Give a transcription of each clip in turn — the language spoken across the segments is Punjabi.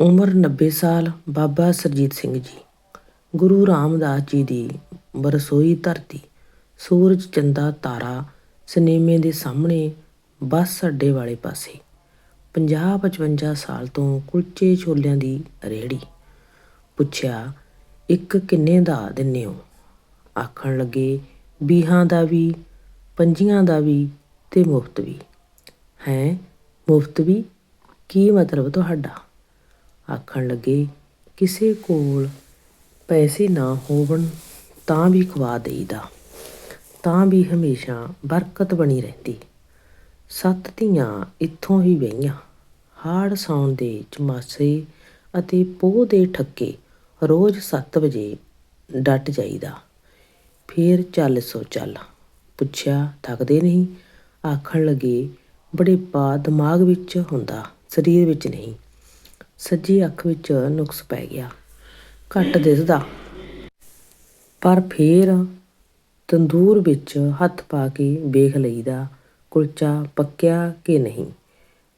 ਉਮਰ 90 ਸਾਲ, ਬਾਬਾ ਸੁਰਜੀਤ ਸਿੰਘ ਜੀ। ਗੁਰੂ ਰਾਮਦਾਸ ਜੀ ਦੀ ਬਰਸੋਈ ਧਰਤੀ, ਸੂਰਜ, ਚੰਦਾ, ਤਾਰਾ, ਸਿਨੇਮੇ ਦੇ ਸਾਹਮਣੇ ਬੱਸ ਅੱਡੇ ਵਾਲੇ ਪਾਸੇ 50 55 ਸਾਲ ਤੋਂ ਕੁਲਚੇ ਛੋਲਿਆਂ ਦੀ ਰੇਹੜੀ। ਪੁੱਛਿਆ, ਇੱਕ ਕਿੰਨੇ ਦਾ ਦਿੰਨੇ ਹੋ? ਆਖਣ ਲੱਗੇ, ਵੀਹਾਂ ਦਾ ਵੀ, ਪੰਜੀਆਂ ਦਾ ਵੀ ਤੇ ਮੁਫਤ ਵੀ। ਹੈ, ਮੁਫਤ ਵੀ? ਕੀ ਮਤਲਬ ਤੁਹਾਡਾ? ਆਖਣ ਲੱਗੇ, ਕਿਸੇ ਕੋਲ ਪੈਸੇ ਨਾ ਹੋਵਣ ਤਾਂ ਵੀ ਖਵਾ ਦੇਈਦਾ। ਤਾਂ ਵੀ ਹਮੇਸ਼ਾ ਬਰਕਤ ਬਣੀ ਰਹਿੰਦੀ। ਸੱਤ ਧੀਆਂ ਇੱਥੋਂ ਹੀ ਵਹੀਆਂ ਹਾੜ ਸੌਣ ਦੇ ਚਮਾਸੇ ਅਤੇ ਪੋਹ ਦੇ ਠੱਕੇ ਰੋਜ਼ 7 ਵਜੇ ਡਟ ਜਾਈਦਾ। ਫੇਰ ਚੱਲ ਸੋ ਚੱਲ। ਪੁੱਛਿਆ, ਥੱਕਦੇ ਨਹੀਂ? ਆਖਣ ਲੱਗੇ, ਬੜੇ ਪਾ ਦਿਮਾਗ ਵਿੱਚ ਹੁੰਦਾ, ਸਰੀਰ ਵਿੱਚ ਨਹੀਂ। ਸੱਜੀ ਅੱਖ ਵਿੱਚ ਨੁਕਸ ਪੈ ਗਿਆ। ਘੱਟ ਦਿਸਦਾ। ਪਰ ਫੇਰ ਤੰਦੂਰ ਵਿੱਚ ਹੱਥ ਪਾ ਕੇ ਵੇਖ ਲਈਦਾ, ਕੁਲਚਾ ਪੱਕਿਆ ਕਿ ਨਹੀਂ।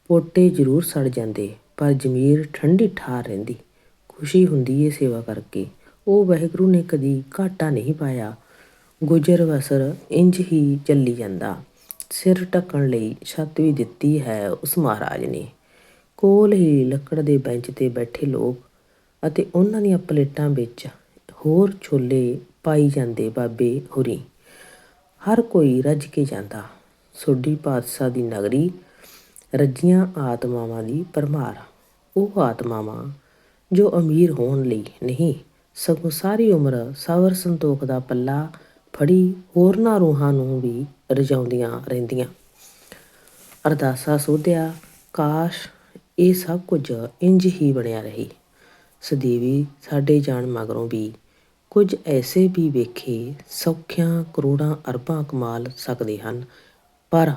ਪੋਟੇ ਜ਼ਰੂਰ ਸੜ ਜਾਂਦੇ, ਪਰ ਜ਼ਮੀਰ ਠੰਡੀ ਠਾਰ ਰਹਿੰਦੀ। ਖੁਸ਼ੀ ਹੁੰਦੀ ਏ ਸੇਵਾ ਕਰਕੇ। ਉਹ ਵਾਹਿਗੁਰੂ ਨੇ ਕਦੀ ਘਾਟਾ ਨਹੀਂ ਪਾਇਆ। ਗੁਜਰ ਵਸਰ ਇੰਜ ਹੀ ਚੱਲੀ ਜਾਂਦਾ। ਸਿਰ ਢੱਕਣ ਲਈ ਛੱਤ ਵੀ ਦਿੱਤੀ ਹੈ ਉਸ ਮਹਾਰਾਜ ਨੇ। ਕੋਲ ਹੀ ਲੱਕੜ ਦੇ ਬੈਂਚ ਤੇ ਬੈਠੇ ਲੋਕ ਅਤੇ ਉਹਨਾਂ ਦੀਆਂ ਪਲੇਟਾਂ ਵਿੱਚ ਹੋਰ ਛੋਲੇ ਪਾਈ ਜਾਂਦੇ ਬਾਬੇ ਹੁਰੀ। ਹਰ ਕੋਈ ਰੱਜ ਕੇ ਜਾਂਦਾ। ਸੋਢੀ ਪਾਤਸ਼ਾਹ ਦੀ ਨਗਰੀ ਰੱਜੀਆਂ ਆਤਮਾਵਾਂ ਦੀ ਪਰਮਾਰ ਉਹ ਆਤਮਾਵਾਂ ਜੋ ਅਮੀਰ ਹੋਣ ਲਈ ਨਹੀਂ, ਸਗੋਂ ਸਾਰੀ ਉਮਰ ਸਬਰ ਸੰਤੋਖ ਦਾ ਪੱਲਾ ਫੜੀ ਹੋਰਨਾਂ ਰੂਹਾਂ ਨੂੰ ਵੀ ਰਜਾਉਂਦੀਆਂ ਰਹਿੰਦੀਆਂ। ਅਰਦਾਸਾ ਸੋਧਿਆ, ਕਾਸ਼ ਇਹ ਸਭ ਕੁਝ ਇੰਝ ਹੀ ਬਣਿਆ ਰਹੀ। ਸਦੀਵੀ ਸਾਡੇ ਜਾਣ ਮਗਰੋਂ ਵੀ ਕੁਝ ਐਸੇ ਵੀ ਵੇਖੇ ਸੌਖਿਆਂ, ਕਰੋੜਾਂ, ਅਰਬਾਂ ਕਮਾਲ ਸਕਦੇ ਹਨ। ਪਰ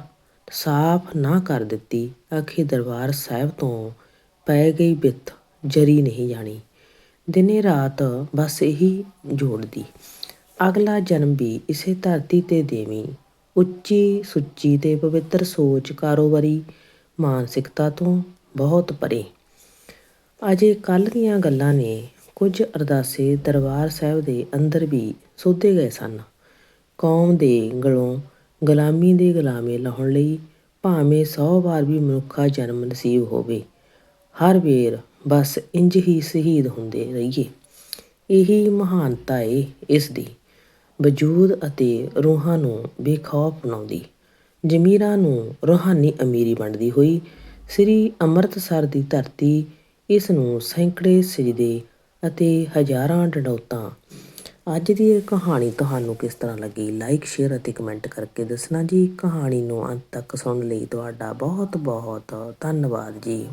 ਸਾਫ਼ ਨਾ ਕਰ ਦਿੱਤੀ ਆਖੇ ਦਰਬਾਰ ਸਾਹਿਬ ਤੋਂ ਪੈ ਗਈ ਬਿੱਥ ਜਰੀ ਨਹੀਂ ਜਾਣੀ। ਦਿਨੇ ਰਾਤ ਬਸ ਇਹੀ ਜੋੜਦੀ। ਅਗਲਾ ਜਨਮ ਵੀ ਇਸੇ ਧਰਤੀ ਤੇ ਦੇਵੀ, ਉੱਚੀ ਸੁੱਚੀ ਤੇ ਪਵਿੱਤਰ ਸੋਚ ਕਾਰੋਬਾਰੀ, ਮਾਨਸਿਕਤਾ ਤੋਂ ਬਹੁਤ ਪਰੇ। ਅਜੇ ਕੱਲ ਦੀਆਂ ਗੱਲਾਂ ਨੇ ਕੁਝ ਅਰਦਾਸੇ ਦਰਬਾਰ ਸਾਹਿਬ ਦੇ ਅੰਦਰ ਵੀ ਸੋਧੇ ਗਏ ਸਨ। ਕੌਮ ਦੇ ਗਲੋਂ ਗੁਲਾਮੀ ਦੇ ਗੁਲਾਮੇ ਲਾਉਣ ਲਈ ਭਾਵੇਂ 100 ਵਾਰ ਵੀ ਮਨੁੱਖਾ ਜਨਮ ਨਸੀਬ ਹੋਵੇ, ਹਰ ਵੇਰ ਬਸ ਇੰਜ ਹੀ ਸ਼ਹੀਦ ਹੁੰਦੇ ਰਹੀਏ। ਇਹੀ ਮਹਾਨਤਾ ਏ ਇਸ ਦੀ। ਵਜੂਦ ਅਤੇ ਰੂਹਾਂ ਨੂੰ ਬੇਖੌਫ ਬਣਾਉਂਦੀ। ਜ਼ਮੀਰਾਂ ਨੂੰ ਰੂਹਾਨੀ ਅਮੀਰੀ ਬਣਦੀ ਹੋਈ ਸ੍ਰੀ ਅੰਮ੍ਰਿਤਸਰ ਦੀ ਧਰਤੀ ਇਸ ਨੂੰ ਸੈਂਕੜੇ ਸਜਦੇ ਅਤੇ ਹਜ਼ਾਰਾਂ ਡਡੌਤਾਂ। ਅੱਜ ਦੀ ਇਹ ਕਹਾਣੀ ਤੁਹਾਨੂੰ ਕਿਸ ਤਰ੍ਹਾਂ ਲੱਗੀ? ਲਾਈਕ ਸ਼ੇਅਰ ਅਤੇ ਕਮੈਂਟ ਕਰਕੇ ਦੱਸਣਾ ਜੀ। ਕਹਾਣੀ ਨੂੰ ਅੰਤ ਤੱਕ ਸੁਣਨ ਲਈ ਤੁਹਾਡਾ ਬਹੁਤ ਬਹੁਤ ਧੰਨਵਾਦ ਜੀ।